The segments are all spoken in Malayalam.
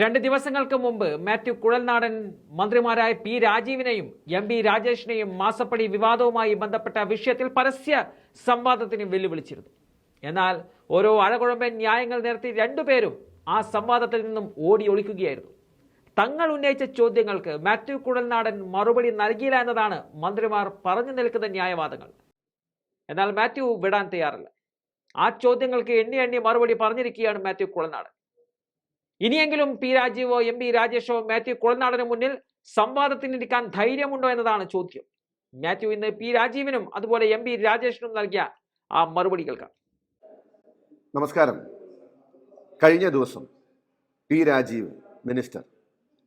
രണ്ട് ദിവസങ്ങൾക്ക് മുമ്പ് മാത്യു കുഴൽനാടൻ മന്ത്രിമാരായ പി രാജീവിനെയും എം ബി രാജേഷിനെയും മാസപ്പടി വിവാദവുമായി ബന്ധപ്പെട്ട വിഷയത്തിൽ പരസ്യ സംവാദത്തിന് വെല്ലുവിളിച്ചിരുന്നു. എന്നാൽ ഓരോ അഴകുഴമ്പൻ ന്യായങ്ങൾ നിരത്തി രണ്ടുപേരും ആ സംവാദത്തിൽ നിന്നും ഓടി ഒളിക്കുകയായിരുന്നു. തങ്ങൾ ഉന്നയിച്ച ചോദ്യങ്ങൾക്ക് മാത്യു കുഴൽനാടൻ മറുപടി നൽകിയില്ല എന്നതാണ് മന്ത്രിമാർ പറഞ്ഞു നിൽക്കുന്ന ന്യായവാദങ്ങൾ. എന്നാൽ മാത്യു വിടാൻ തയ്യാറല്ല. ആ ചോദ്യങ്ങൾക്ക് എണ്ണി എണ്ണി മറുപടി പറഞ്ഞിരിക്കുകയാണ് മാത്യു കുഴൽനാടൻ. ഇനിയെങ്കിലും പി രാജീവോ എം പി രാജേഷോ മാത്യു കുളനാടന് മുന്നിൽ സംവാദത്തിനിരിക്കാൻ ധൈര്യമുണ്ടോ എന്നതാണ് ചോദ്യം. മാത്യു ഇന്ന് പി രാജീവിനും അതുപോലെ എം പി രാജേഷിനും നൽകിയ ആ മറുപടി കേൾക്കാം. നമസ്കാരം. കഴിഞ്ഞ ദിവസം P Rajeev minister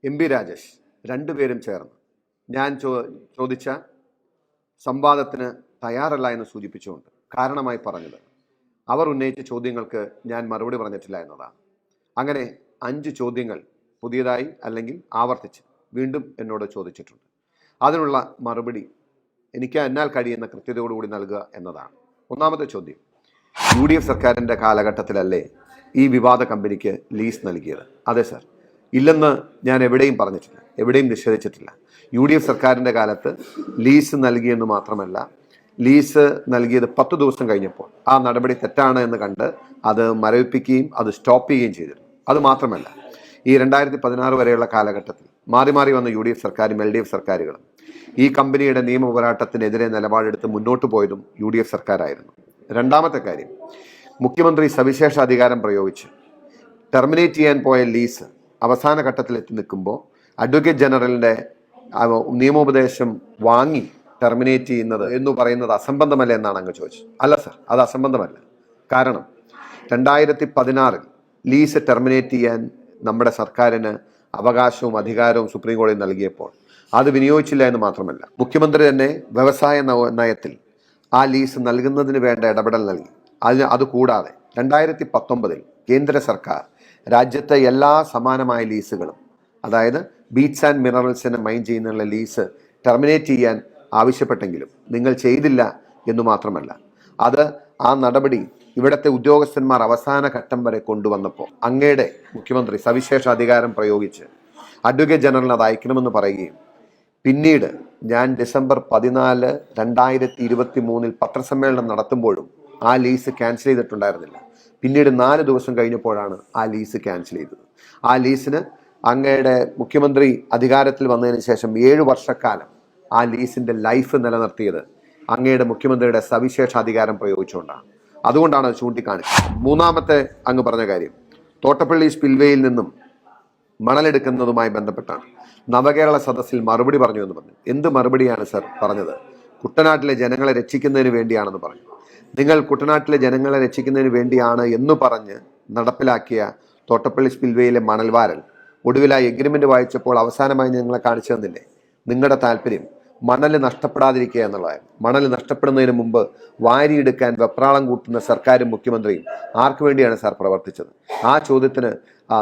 M P Rajesh രണ്ടുപേരും ചേർന്ന് ഞാൻ ചോ ചോദിച്ച സംവാദത്തിന് തയ്യാറല്ല എന്ന് സൂചിപ്പിച്ചുകൊണ്ട് കാരണമായി പറഞ്ഞത്. അവർ ഉന്നയിച്ച ചോദ്യങ്ങൾക്ക് ഞാൻ മറുപടി പറഞ്ഞിട്ടില്ല എന്നതാണ്. അങ്ങനെ അഞ്ച് ചോദ്യങ്ങൾ പുതിയതായി അല്ലെങ്കിൽ ആവർത്തിച്ച് വീണ്ടും എന്നോട് ചോദിച്ചിട്ടുണ്ട്. അതിനുള്ള മറുപടി എനിക്ക് എന്നാൽ കഴിയുന്ന കൃത്യതയോടുകൂടി നൽകുക എന്നതാണ്. ഒന്നാമത്തെ ചോദ്യം. യു ഡി എഫ് സർക്കാരിന്റെ കാലഘട്ടത്തിലല്ലേ ഈ വിവാദ കമ്പനിക്ക് ലീസ് നൽകിയത്? അതെ സർ. ഇല്ലെന്ന് ഞാൻ എവിടെയും പറഞ്ഞിട്ടില്ല. എവിടെയും നിഷേധിച്ചിട്ടില്ല. യു ഡി എഫ് സർക്കാരിന്റെ കാലത്ത് ലീസ് നൽകിയെന്ന് മാത്രമല്ല ലീസ് നൽകിയത് പത്ത് ദിവസം കഴിഞ്ഞപ്പോൾ ആ നടപടി തെറ്റാണ് എന്ന് കണ്ട് അത് മരവിപ്പിക്കുകയും അത് സ്റ്റോപ്പ് ചെയ്യുകയും ചെയ്തിരുന്നു. അത് മാത്രമല്ല ഈ രണ്ടായിരത്തി പതിനാറ് വരെയുള്ള കാലഘട്ടത്തിൽ മാറി മാറി വന്ന യു ഡി എഫ് സർക്കാരും എൽ ഡി എഫ് സർക്കാരുകളും ഈ കമ്പനിയുടെ നിയമ പോരാട്ടത്തിനെതിരെ നിലപാടെടുത്ത് മുന്നോട്ട് പോയതും യു ഡി എഫ് സർക്കാരായിരുന്നു. രണ്ടാമത്തെ കാര്യം മുഖ്യമന്ത്രി സവിശേഷ അധികാരം പ്രയോഗിച്ച് ടെർമിനേറ്റ് ചെയ്യാൻ പോയ ലീസ് അവസാന ഘട്ടത്തിൽ എത്തി നിൽക്കുമ്പോൾ അഡ്വക്കേറ്റ് ജനറലിന്റെ നിയമോപദേശം വാങ്ങി ടെർമിനേറ്റ് ചെയ്യുന്നത് എന്ന് പറയുന്നത് അസംബന്ധമല്ല എന്നാണ് അങ്ങ് ചോദിച്ചത്. അല്ല സർ അത് അസംബന്ധമല്ല. കാരണം രണ്ടായിരത്തി പതിനാറിൽ ലീസ് ടെർമിനേറ്റ് ചെയ്യാൻ നമ്മുടെ സർക്കാരിന് അവകാശവും അധികാരവും സുപ്രീം കോടതി നൽകിയപ്പോൾ അത് വിനിയോഗിച്ചില്ല എന്ന് മാത്രമല്ല. മുഖ്യമന്ത്രി തന്നെ വ്യവസായ നയത്തിൽ ആ ലീസ് നൽകുന്നതിന് വേണ്ട ഇടപെടൽ നൽകി. അതിന് അതുകൂടാതെ രണ്ടായിരത്തി പത്തൊമ്പതിൽ കേന്ദ്ര സർക്കാർ രാജ്യത്തെ എല്ലാ സമാനമായ ലീസുകളും അതായത് ബീച്ച് ആൻഡ് മിനറൽസിനെ മൈൻ ചെയ്യുന്നതിനുള്ള ലീസ് ടെർമിനേറ്റ് ചെയ്യാൻ ആവശ്യപ്പെട്ടെങ്കിലും നിങ്ങൾ ചെയ്തില്ല എന്ന് മാത്രമല്ല. അത് ആ നടപടി ഇവിടുത്തെ ഉദ്യോഗസ്ഥന്മാർ അവസാന ഘട്ടം വരെ കൊണ്ടുവന്നപ്പോൾ അങ്ങയുടെ മുഖ്യമന്ത്രി സവിശേഷ അധികാരം പ്രയോഗിച്ച് അഡ്വക്കേറ്റ് ജനറലിന് അത് അയക്കണമെന്ന് പറയുകയും പിന്നീട് ഞാൻ ഡിസംബർ പതിനാല് രണ്ടായിരത്തി ഇരുപത്തി മൂന്നിൽ പത്രസമ്മേളനം നടത്തുമ്പോഴും ആ ലീസ് ക്യാൻസൽ ചെയ്തിട്ടുണ്ടായിരുന്നില്ല. പിന്നീട് നാല് ദിവസം കഴിഞ്ഞപ്പോഴാണ് ആ ലീസ് ക്യാൻസൽ ചെയ്തത്. ആ ലീസിന് അങ്ങയുടെ മുഖ്യമന്ത്രി അധികാരത്തിൽ വന്നതിന് ശേഷം ഏഴ് വർഷക്കാലം ആ ലീസിന്റെ ലൈഫ് നിലനിർത്തിയത് അങ്ങയുടെ മുഖ്യമന്ത്രിയുടെ സവിശേഷാധികാരം പ്രയോഗിച്ചുകൊണ്ടാണ്. അതുകൊണ്ടാണ് അത് ചൂണ്ടിക്കാണിച്ചത്. മൂന്നാമത്തെ അങ്ങ് പറഞ്ഞ കാര്യം തോട്ടപ്പള്ളി സ്പിൽവേയിൽ നിന്നും മണലെടുക്കുന്നതുമായി ബന്ധപ്പെട്ടാണ്. നവകേരള സദസ്സിൽ മറുപടി പറഞ്ഞു എന്ന് പറഞ്ഞു. എന്ത് മറുപടിയാണ് സർ പറഞ്ഞത്? കുട്ടനാട്ടിലെ ജനങ്ങളെ രക്ഷിക്കുന്നതിന് വേണ്ടിയാണെന്ന് പറഞ്ഞു. നിങ്ങൾ കുട്ടനാട്ടിലെ ജനങ്ങളെ രക്ഷിക്കുന്നതിന് വേണ്ടിയാണ് എന്ന് പറഞ്ഞ് നടപ്പിലാക്കിയ തോട്ടപ്പള്ളി സ്പിൽവേയിലെ മണൽവാരൽ ഒടുവിലായി ആ എഗ്രിമെന്റ് വായിച്ചപ്പോൾ അവസാനമായി നിങ്ങളെ കാണിച്ചു തന്നില്ലേ? നിങ്ങളുടെ താല്പര്യം മണൽ നഷ്ടപ്പെടാതിരിക്കുക എന്നുള്ളതായിരുന്നു. മണൽ നഷ്ടപ്പെടുന്നതിന് മുമ്പ് വാരിയെടുക്കാൻ വെപ്രാളം കൂട്ടുന്ന സർക്കാരും മുഖ്യമന്ത്രിയും ആർക്കു വേണ്ടിയാണ് സാർ പ്രവർത്തിച്ചത്? ആ ചോദ്യത്തിന്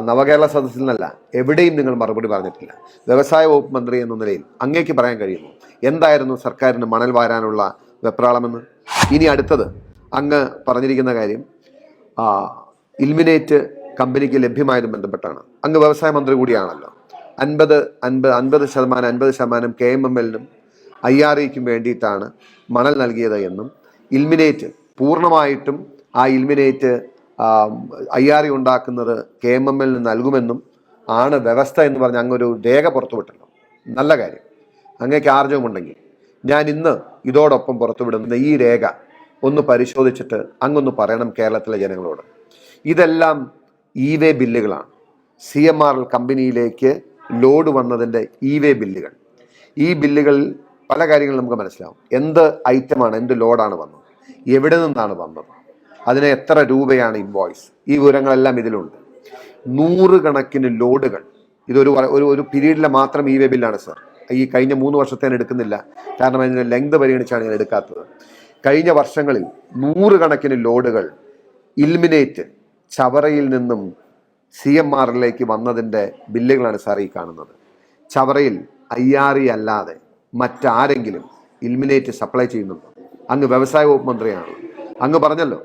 നവകേരള സദസ്സിൽ നിന്നല്ല എവിടെയും നിങ്ങൾ മറുപടി പറഞ്ഞിട്ടില്ല. വ്യവസായ വകുപ്പ് മന്ത്രി എന്ന നിലയിൽ അങ്ങേക്ക് പറയാൻ കഴിയുന്നു എന്തായിരുന്നു സർക്കാരിന് മണൽ വാരാനുള്ള വെപ്രാളമെന്ന്? ഇനി അടുത്തത് അങ്ങ് പറഞ്ഞിരിക്കുന്ന കാര്യം ഇൽമിനേറ്റ് കമ്പനിക്ക് ലഭ്യമായതും ബന്ധപ്പെട്ടാണ്. അങ്ങ് വ്യവസായ മന്ത്രി കൂടിയാണല്ലോ. അൻപത് അൻപത് അൻപത് ശതമാനം അൻപത് ശതമാനം കെ എം എം എല്ലിനും ഐ ആർ ഇക്കും വേണ്ടിയിട്ടാണ് മണൽ നൽകിയത് എന്നും ഇൽമിനേറ്റ് പൂർണമായിട്ടും ആ ഇൽമിനേറ്റ് ഐ ആർ ഇ ഉണ്ടാക്കുന്നത് കെ എം എം എല്ലിന് നൽകുമെന്നും ആണ് വ്യവസ്ഥ എന്ന് പറഞ്ഞ് അങ്ങൊരു രേഖ പുറത്തുവിട്ടല്ലോ നല്ല കാര്യം. അങ്ങേക്ക് ആർജവമുണ്ടെങ്കിൽ ഞാൻ ഇന്ന് ഇതോടൊപ്പം പുറത്തുവിടുന്ന ഈ രേഖ ഒന്ന് പരിശോധിച്ചിട്ട് അങ്ങൊന്ന് പറയണം കേരളത്തിലെ ജനങ്ങളോട്. ഇതെല്ലാം ഇ വേ ബില്ലുകളാണ്. സി എം ആർ കമ്പനിയിലേക്ക് ലോഡ് വന്നതിന്റെ ഇ വേ ബില്ലുകൾ. ഈ ബില്ലുകളിൽ പല കാര്യങ്ങളും നമുക്ക് മനസ്സിലാവും. എന്ത് ഐറ്റമാണ് എന്ത് ലോഡാണ് വന്നത്? എവിടെ നിന്നാണ് വന്നത്? അതിന് എത്ര രൂപയാണ് ഇൻവോയ്സ് ഈ വിവരങ്ങളെല്ലാം ഇതിലുണ്ട്. നൂറുകണക്കിന് ലോഡുകൾ. ഇതൊരു ഒരു ഒരു പീരീഡിലെ മാത്രം ഈ വെബിലാണ് സർ. ഈ കഴിഞ്ഞ മൂന്ന് വർഷത്തെ ഞാൻ എടുക്കുന്നില്ല. കാരണം അതിന്റെ ലെങ്ത് പരിഗണിച്ചാണ് ഞാൻ എടുക്കാത്തത്. കഴിഞ്ഞ വർഷങ്ങളിൽ നൂറുകണക്കിന് ലോഡുകൾ ഇൽമിനേറ്റ് ചവറയിൽ നിന്നും സി എം ആറിലേക്ക് വന്നതിന്റെ ബില്ലുകളാണ് സാർ ഈ കാണുന്നത്. ചവറയിൽ ഐ ആർ ഇ അല്ലാതെ മറ്റാരെങ്കിലും ഇൽമിനേറ്റ് സപ്ലൈ ചെയ്യുന്നുണ്ടോ? അങ്ങ് വ്യവസായ വകുപ്പ് മന്ത്രിയാണ്. അങ്ങ് പറഞ്ഞല്ലോ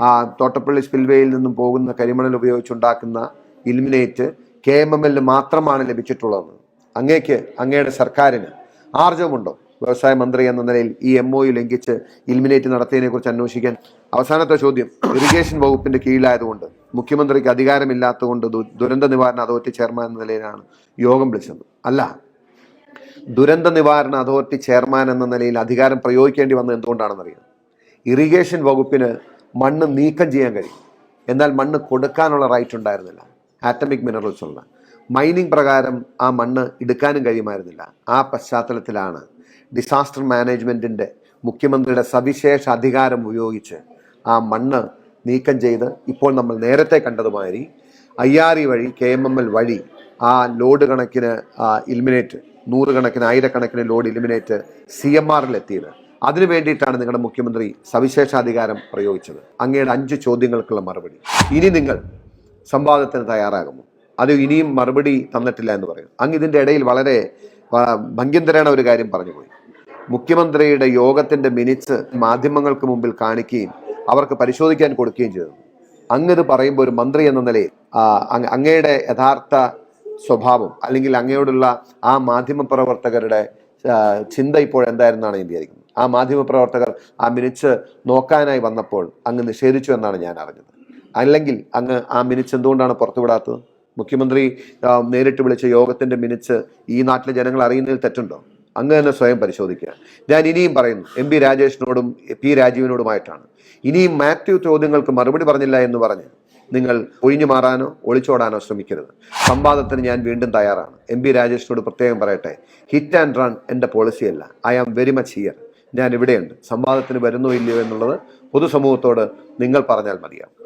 ആ തോട്ടപ്പള്ളി സ്പിൽവേയിൽ നിന്നും പോകുന്ന കരിമണൽ ഉപയോഗിച്ചുണ്ടാക്കുന്ന ഇൽമിനേറ്റ് കെ എം എം എല്ലിന് മാത്രമാണ് ലഭിച്ചിട്ടുള്ളത് അങ്ങേക്ക് അങ്ങയുടെ സർക്കാരിന് ആർജവമുണ്ടോ? വ്യവസായ മന്ത്രി എന്ന നിലയിൽ ഈ എം ഒ ലംഘിച്ച് ഇൽമിനേറ്റ് നടത്തിയതിനെ കുറിച്ച് അന്വേഷിക്കാൻ? അവസാനത്തെ ചോദ്യം ഇറിഗേഷൻ വകുപ്പിന്റെ കീഴിലായതുകൊണ്ട് മുഖ്യമന്ത്രിക്ക് അധികാരമില്ലാത്തതുകൊണ്ട് ദുരന്ത നിവാരണ അതോറിറ്റി ചെയർമാൻ എന്ന നിലയിലാണ് യോഗം വിളിച്ചത്. അല്ല ദുരന്ത നിവാരണ അതോറിറ്റി ചെയർമാൻ എന്ന നിലയിൽ അധികാരം പ്രയോഗിക്കേണ്ടി വന്നത് എന്തുകൊണ്ടാണെന്നറിയാം ഇറിഗേഷൻ വകുപ്പിന് മണ്ണ് നീക്കം ചെയ്യാൻ കഴിയും. എന്നാൽ മണ്ണ് കൊടുക്കാനുള്ള റൈറ്റ് ഉണ്ടായിരുന്നില്ല. ആറ്റമിക് മിനറൽസ് ഉള്ള. മൈനിങ് പ്രകാരം ആ മണ്ണ് എടുക്കാനും കഴിയുമായിരുന്നില്ല. ആ പശ്ചാത്തലത്തിലാണ് ഡിസാസ്റ്റർ മാനേജ്മെന്റിന്റെ മുഖ്യമന്ത്രിയുടെ സവിശേഷ അധികാരം ഉപയോഗിച്ച് ആ മണ്ണ് നീക്കം ചെയ്ത് ഇപ്പോൾ നമ്മൾ നേരത്തെ കണ്ടതുമാതിരി ഐ ആർ ഇ വഴി കെ എം എം എൽ വഴി ആ ലോഡ് കണക്കിന് ഇലിമിനേറ്റ് നൂറുകണക്കിന് ആയിരക്കണക്കിന് ലോഡ് ഇലിമിനേറ്റ് സി എം ആറിൽ എത്തിയത് അതിനു വേണ്ടിയിട്ടാണ് നിങ്ങളുടെ മുഖ്യമന്ത്രി സവിശേഷാധികാരം പ്രയോഗിച്ചത്. അങ്ങയുടെ അഞ്ച് ചോദ്യങ്ങൾക്കുള്ള മറുപടി. ഇനി നിങ്ങൾ സംവാദത്തിന് തയ്യാറാകുമോ? അത് ഇനിയും മറുപടി തന്നിട്ടില്ല എന്ന് പറയും. അങ്ങ് ഇതിന്റെ ഇടയിൽ വളരെ ഭംഗ്യന്തരേണ ഒരു കാര്യം പറഞ്ഞുപോയി. മുഖ്യമന്ത്രിയുടെ യോഗത്തിന്റെ മിനിറ്റ്സ് മാധ്യമങ്ങൾക്ക് മുമ്പിൽ കാണിക്കുകയും അവർക്ക് പരിശോധിക്കാൻ കൊടുക്കുകയും ചെയ്തു. അങ്ങ് ഇത് പറയുമ്പോൾ ഒരു മന്ത്രി എന്ന നിലയിൽ അങ്ങയുടെ യഥാർത്ഥ സ്വഭാവം അല്ലെങ്കിൽ അങ്ങയോടുള്ള ആ മാധ്യമപ്രവർത്തകരുടെ പ്രവർത്തകരുടെ ചിന്ത ഇപ്പോൾ എന്തായിരുന്നാണ് ഞാൻ വിചാരിക്കുന്നത് ആ മാധ്യമപ്രവർത്തകർ ആ മിനിറ്റ്സ് നോക്കാനായി വന്നപ്പോൾ അങ്ങ് നിഷേധിച്ചു എന്നാണ് ഞാൻ അറിഞ്ഞത്. അല്ലെങ്കിൽ അങ്ങ് ആ മിനിറ്റ്സ് എന്തുകൊണ്ടാണ് പുറത്തുവിടാത്തത്? മുഖ്യമന്ത്രി നേരിട്ട് വിളിച്ച യോഗത്തിന്റെ മിനിറ്റ്സ് ഈ നാട്ടിലെ ജനങ്ങൾ അറിയുന്നതിൽ തെറ്റുണ്ടോ? അങ്ങ് തന്നെ സ്വയം പരിശോധിക്കുക. ഞാൻ ഇനിയും പറയുന്നു എം പി രാജേഷിനോടും പി രാജീവിനോടുമായിട്ടാണ്. ഇനിയും മാത്യു ചോദ്യങ്ങൾക്ക് മറുപടി പറഞ്ഞില്ല എന്ന് പറഞ്ഞ് നിങ്ങൾ ഒഴിഞ്ഞു മാറാനോ ഒളിച്ചോടാനോ ശ്രമിക്കരുത്. സംവാദത്തിന് ഞാൻ വീണ്ടും തയ്യാറാണ്. എം പി രാജേഷിനോട് പ്രത്യേകം പറയട്ടെ ഹിറ്റ് ആൻഡ് റൺ എന്റെ പോളിസിയല്ല I am very much here ഞാൻ ഇവിടെയുണ്ട്. സംവാദത്തിന് വരുന്നോ ഇല്ലയോ എന്നുള്ളത് പൊതുസമൂഹത്തോട് നിങ്ങൾ പറഞ്ഞാൽ മതിയാവും.